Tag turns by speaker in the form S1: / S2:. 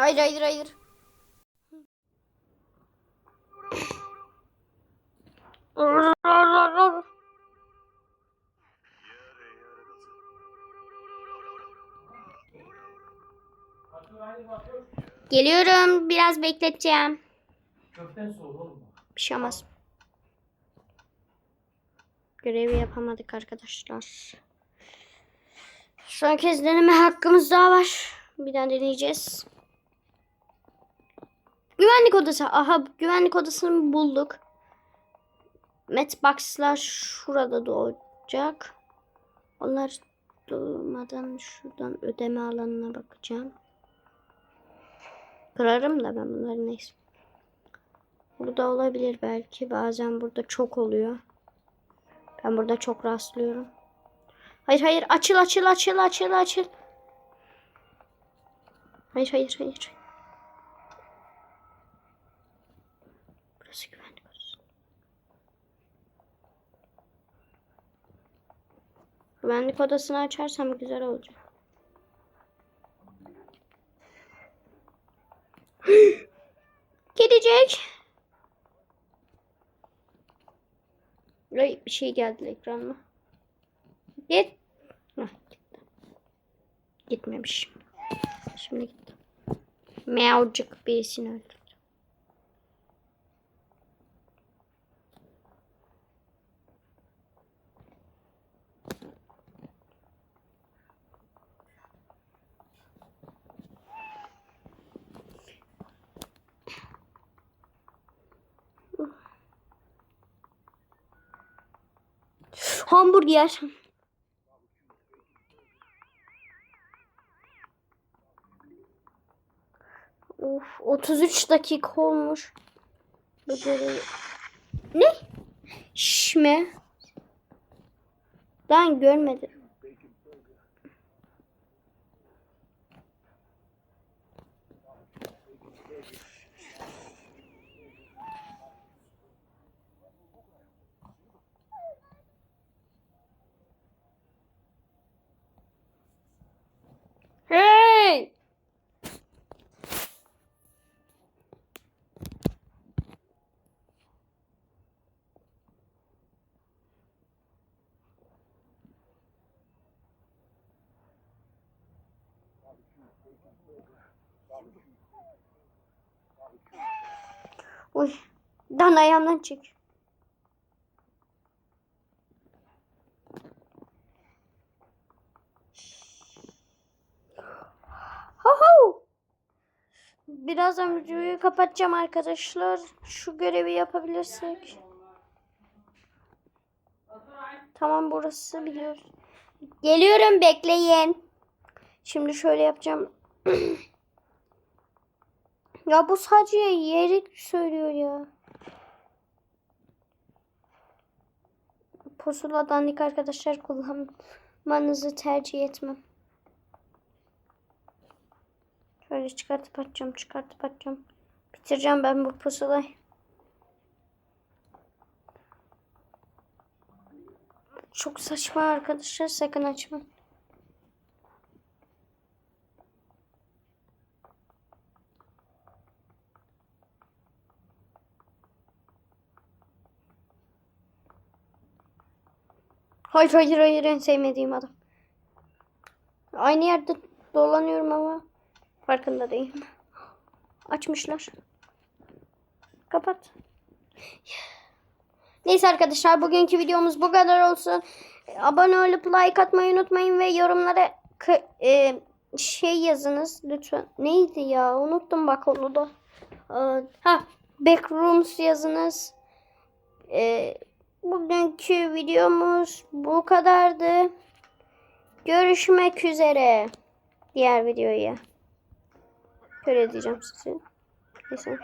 S1: Hayır hayır hayır. Geliyorum. Biraz bekleteceğim.
S2: Köften soğur oğlum.
S1: Bir şey olmaz. Görevi yapamadık arkadaşlar. Son kez deneme hakkımız daha var. Bir daha deneyeceğiz. Güvenlik odası. Aha güvenlik odasını bulduk. Matchbox'lar şurada doğacak. Onlar doğmadan şuradan ödeme alanına bakacağım. Kırarım da ben bunları neyse. Burada olabilir belki. Bazen burada çok oluyor. Ben burada çok rastlıyorum. Hayır hayır açıl açıl açıl açıl açıl. Hayır hayır hayır. Burası güvenlik odası. Güvenlik odasını açarsam güzel olacak. Gidecek. Ay bir şey geldi ekranıma. Git. Gitmemiş. Şimdi gitti. Meowcık birisini öldürdü. Hamburger. Of 33 dakika olmuş. Ne? Şme. Ben görmedim. Uy. Dan ayağımdan çek. Ho ho. Birazdan videoyu kapatacağım arkadaşlar. Şu görevi yapabilirsek. Tamam burası biliyoruz. Geliyorum bekleyin. Şimdi şöyle yapacağım. Ya bu sadece yeri söylüyor ya. Pusula dandik arkadaşlar kullanmanızı tercih etmem. Şöyle çıkartıp atacağım, çıkartıp atacağım. Bitireceğim ben bu pusulayı. Çok saçma arkadaşlar, sakın açmayın. Hayır hayır hayır en sevmediğim adam. Aynı yerde dolanıyorum ama farkında değilim. Açmışlar. Kapat. Neyse arkadaşlar bugünkü videomuz bu kadar olsun. Abone olup like atmayı unutmayın ve yorumlara e, şey yazınız lütfen. Neydi ya? Unuttum bak onu da. Aa, Ha, backrooms yazınız. E, bugünkü videomuz bu kadardı. Görüşmek üzere. Diğer videoya. Şöyle diyeceğim size. Neyse.